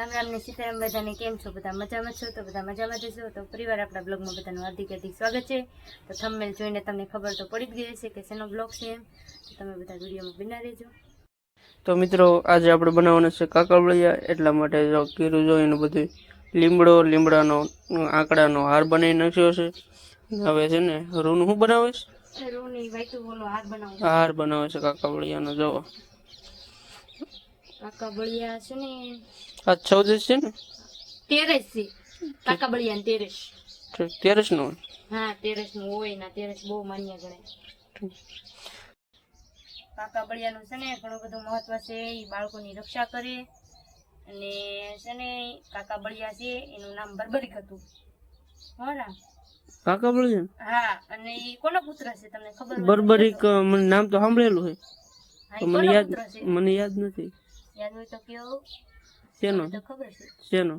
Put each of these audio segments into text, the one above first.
રામ રામ ને સીતારામ બધાને કેમ છો? બધા મજામાં છો? તો બધા મજામાં જશો? તો પરિવાર આપણા બ્લોગમાં બધાનું હાર્દિક હાર્દિક સ્વાગત છે. તો થંબનેલ જોઈને તમને ખબર તો પડી જ ગઈ હશે કે શેનો બ્લોગ છે એમ. તમે બધા વિડીયોમાં બિના રહેજો. તો મિત્રો આજે આપણે બનાવવાનું છે કાકરવળિયા. એટલા માટે જો કીરું જોઈને બધું લીમડો લીમડાનો આંકડાનો હાર બનાવી નાખ્યો છે હવે છે ને રૂનું શું બનાવે છે? હાર બનાવે. છે કાકડબળિયાનો જો કાકા બળિયા છે ને. આ ચૌદસ છે ને? તેરસ છે. કાકા બળિયા તેરસ. ઠીક તેરસનો હા તેરસનું હોય ના તેરસ બહુ માન્ય ગણાય કાકા બળિયાનું છે ને ઘણું બધું મહત્વ છે એ બાળકોની રક્ષા કરે. અને છે ને કાકા બળિયા છે એનું નામ બરબરીક હતું. હો ના? કાકડબળિયા હા અને એ કોનો પુત્ર છે તમને ખબર બર્બરિક નામ તો સાંભળેલું છે મને યાદ મને યાદ નથી. યાદ હોય તો કયો? શેનો? તો ખબર છે. શેનો?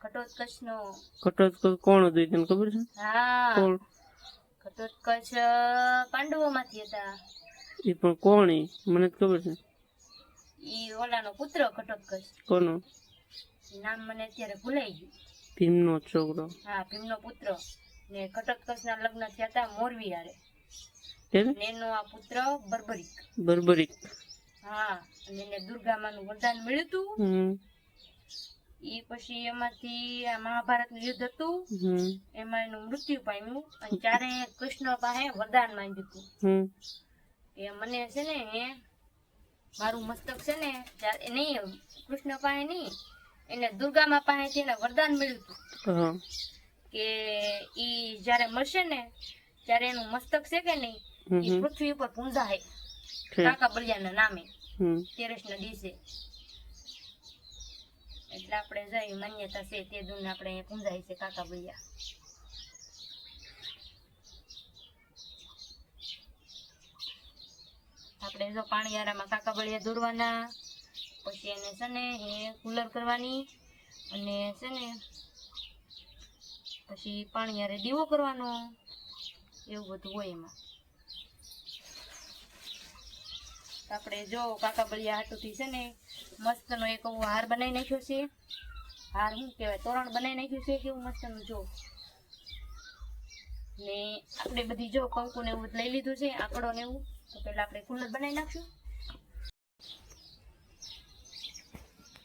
ઘટોત્કચ નો ઘટોત્કચ કોણ હતું તને ખબર છે? હા. કોણ? ઘટોત્કચ પાંડવો માંથી હતા. એ પણ કોણ એ? મને ખબર છે. ઈ ઓલાનો પુત્ર ઘટોત્કચ કોનો? નામ મને અત્યારે ભૂલાઈ ગયું. ભીમનો છોકરો. હા ભીમનો પુત્ર. ને ઘટોત્કચ ના લગ્ન થયા હતા મોરવી હારે. એનો આ પુત્ર બર્બરિક. બરબરીક. હા અને એને દુર્ગામાનું વરદાન મળ્યું હતું. એ પછી એમાંથી આ મહાભારતનું યુદ્ધ હતું. એમાં એનું મૃત્યુ પામ્યું અને ત્યારે કૃષ્ણ પાસે વરદાન માંગ્યું હતું. હમ. મને છે ને એ મારું મસ્તક છે ને જ્યારે નહીં કૃષ્ણ પાસે નહીં એને દુર્ગામા પાસેથી એને વરદાન મળ્યું હતું. કે ઈ જ્યારે મળશે ને ત્યારે એનું મસ્તક છે કે નહીં એ પૃથ્વી ઉપર પૂંજાય. કાકા બળિયાના નામે. તેરસના દિવસે એટલે આપણે જઈ માન્યતા છે તે દૂન આપણે પૂંજાય છે કાકા બળિયા. આપણે જો પાણીયારામાં કાકા બળિયા દોરવાના પછી એને છે ને એ કુલર કરવાની અને છે ને પછી પાણીયારે દીવો કરવાનો એવું બધું હોય એમાં. આપણે જો કાકા બળિયા હાટુથી છે ને મસ્તનો એક હાર બનાવી નાખ્યો છે. હાર શું કહેવાય તોરણ બનાવી નાખ્યું છે કેવું મસ્તનું જો. ને આપણે બધી જો કંકુ ને એવું લઈ લીધું છે આંકડો ને એવું. તો પેલા આપણે કુલર બનાવી નાખશું.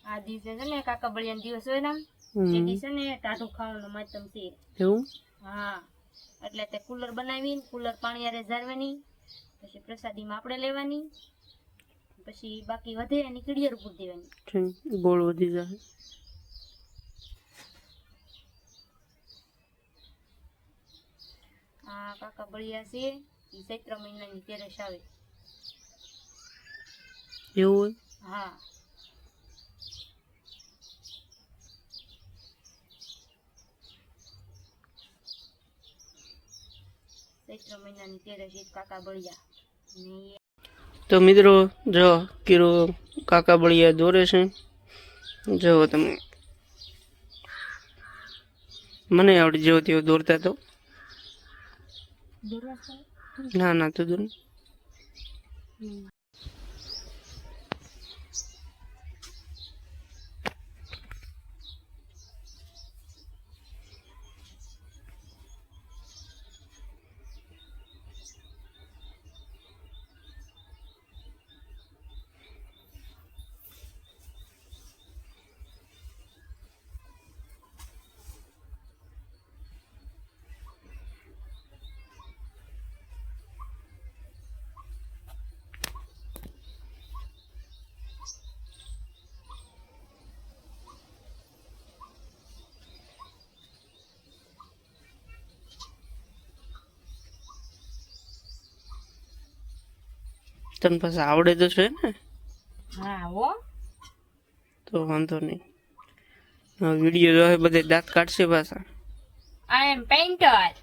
આ દિવસે છે ને કાકા બળિયાનો દિવસ હોય ને તે દિવસે ને ટાઢું ખાવાનું માધ્યમ છે. એવું? હા એટલે તે કુલર બનાવી કુલર પાણી હારે જાળવાની પછી પ્રસાદીમાં આપણે લેવાની. પછી બાકી વધે એની કીડિયર ઉપર દેવાની. ગોળ વધી જાય. આ કાકા બળિયા છે એ ચૈત્ર મહિનાની તેરસ આવે. એવું હા. ચૈત્ર મહિનાની તેરસ કાકા બળિયા. ને તો મિત્રો જો કીરો કાકા બળિયા દોરે છે. જો તમે. મને આવડી જેવો તેવો દોરતા તો. ના ના તો દોર. તને પાસે આવડે તો છે ને? હા હો. તો વાંધો નહીં. વીડિયો જોવે બધે દાંત કાઢશે પાછા. આઈ એમ પેઇન્ટર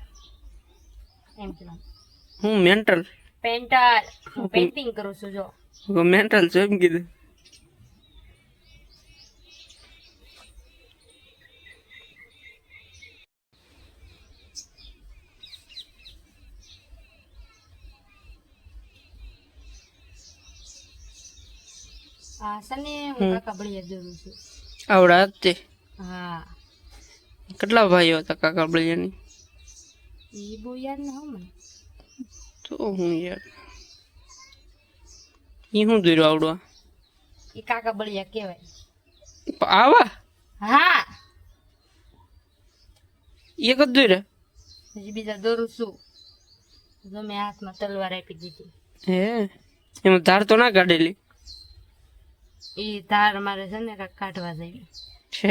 એમ હું મેન્ટલ? પેઇન્ટર હું પેઇન્ટિંગ કરું છું જો. મેન્ટલ છે એમ કીધું? આ સને હું કાકા બળિયા દોરું છું. આવડા તે હા. કેટલા ભાઈઓ હતા કાકા બળિયાની? ઈ બહુ યાદ ના મને. તો હું યાર ઈ હું દોર્યો આવડવા? એ કાકા બળિયા કહેવાય. આવા? હા. એક જ દોર્યા હજી બીજા દોરું છું. જો મેં હાથમાં તલવાર આપી દીધી. હે? એમાં ધાર તો ના કાઢેલી. એ તાર મારે છે ને કાઢવા જઈ છે.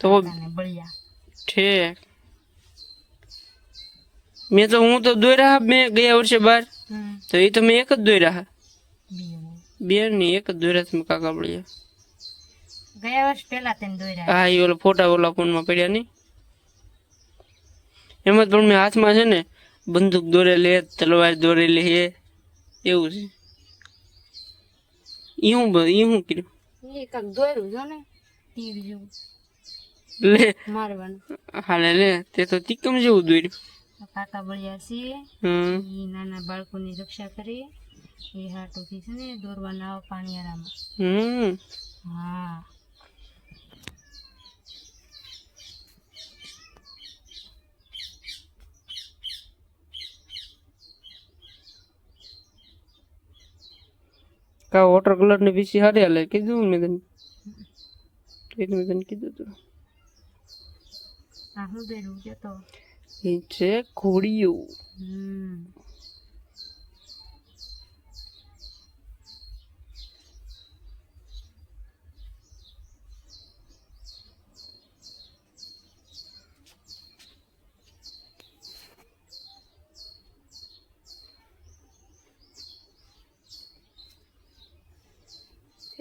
તો બળિયા. છે. મેં તો હું તો દોર્યા મેં ગયા વર્ષે બાર. તો એ તો મેં એક જ દોર્યા બે ની એક જ દોર્યા તમે કાકા બળિયા. ગયા વર્ષ પહેલા તેને દોર્યા હા એ ઓલા ફોટા ઓલા ફોનમાં પડ્યા નહીં એમાં પણ મેં હાથમાં છે ને બંદૂક દોરેલી હે તલવાર દોરેલી હે એવું છે. એવું હું બ- હું કર્યું? એ કાંક દોર્યું જો ને તીર જેવું. લે. મારવાનું. હાલે લે તે તો તીકમ જેવું દોર્યું. કાકા બળિયા છે હમ. એ નાના બાળકોની રક્ષા કરી એ હાટોથી છે ને દોરવાના આવે પાણીયારામાં હમ. હા. કા વોટર કલરની પીસી હારી હાલે કીધું મેં તને એટલે મેં તને કીધું તું આ હું દોર્યું જતો એ છે ઘોડિયું હમ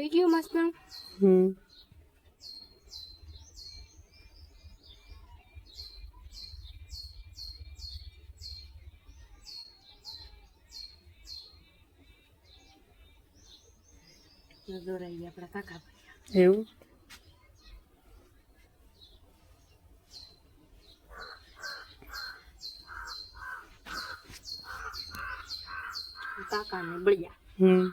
થઈ ગયું મસ્ત હમ દોરાઈ ગયા આપણા કાકા બળિયા એવું કાકા ને બળિયા હમ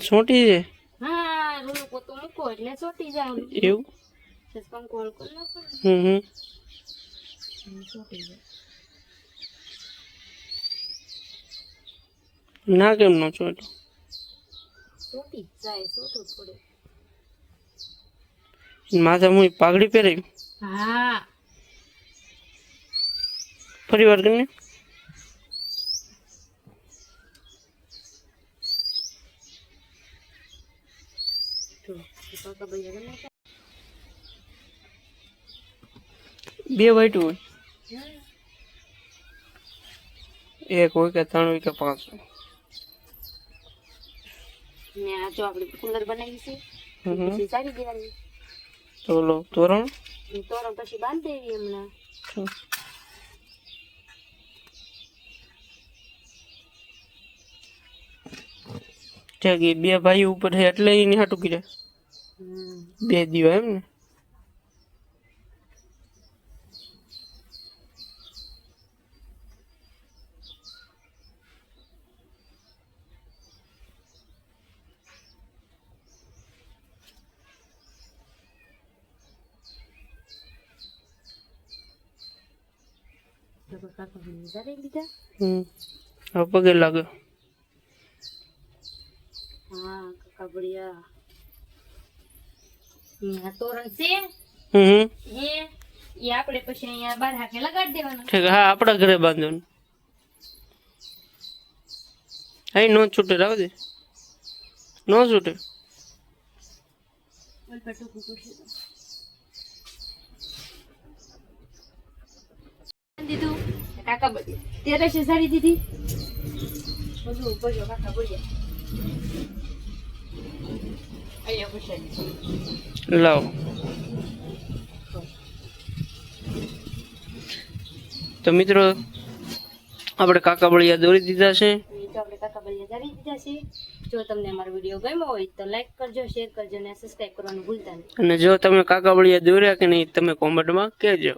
છોટી છે? હા રૂનું પોતું મૂકો એટલે ચોટી જાય એવું? પંખો હલકો નાખો ને હમ હમ. એટલે જાય ના કેમ નો ચોટી જ જાય માથે હું પાઘડી પહેરાવી હા. ફરી વાર કરીને જો એ કાકા બળિયા ગમે છે? બે વાટું હોય. એક હોય કે ત્રણ હોય કે પાંચ હોય. ને આ જો આપણે કુલર બનાવી છે. પછી સારી દેવાની. તો લો તોરણ. તોરણ પછી બાંધી દેવી હમણાં. બે ભાઈ ઉપર એટલે એની હાટું કર્યા બે દીવા એમ ને તો પછી કાકા બળિયા સારી લીધા હમ હવે પગે લાગે હા કાકા બળિયા અહીંયા તોરણ છે. હમ. એ આપણે પછી અહીંયા બાર હાકે લગાડી દેવાનું. ઠીક હા આપણા ઘરે બાંધવાનું. હા નો છૂટે રાવ દે. નો છૂટે. દીધું કાકા બધી ત્યારે છે સારી દીધી? બધું ભર્યો કાકા બોલ્યા લાવ તો મિત્રો આપણે કાકા બળિયા દોરી દીધા છે. તો આપણે કાકા બળિયા સારી દીધા છે. જો તમને અમારો વીડિયો ગમ્યો હોય તો લાઈક કરજો શેર કરજો અને સબસ્ક્રાઇબ કરવાનું ભૂલતા નહીં. અને જો તમે કાકાબળિયા દોર્યા કે નહીં તમે કોમેન્ટમાં કહેજો.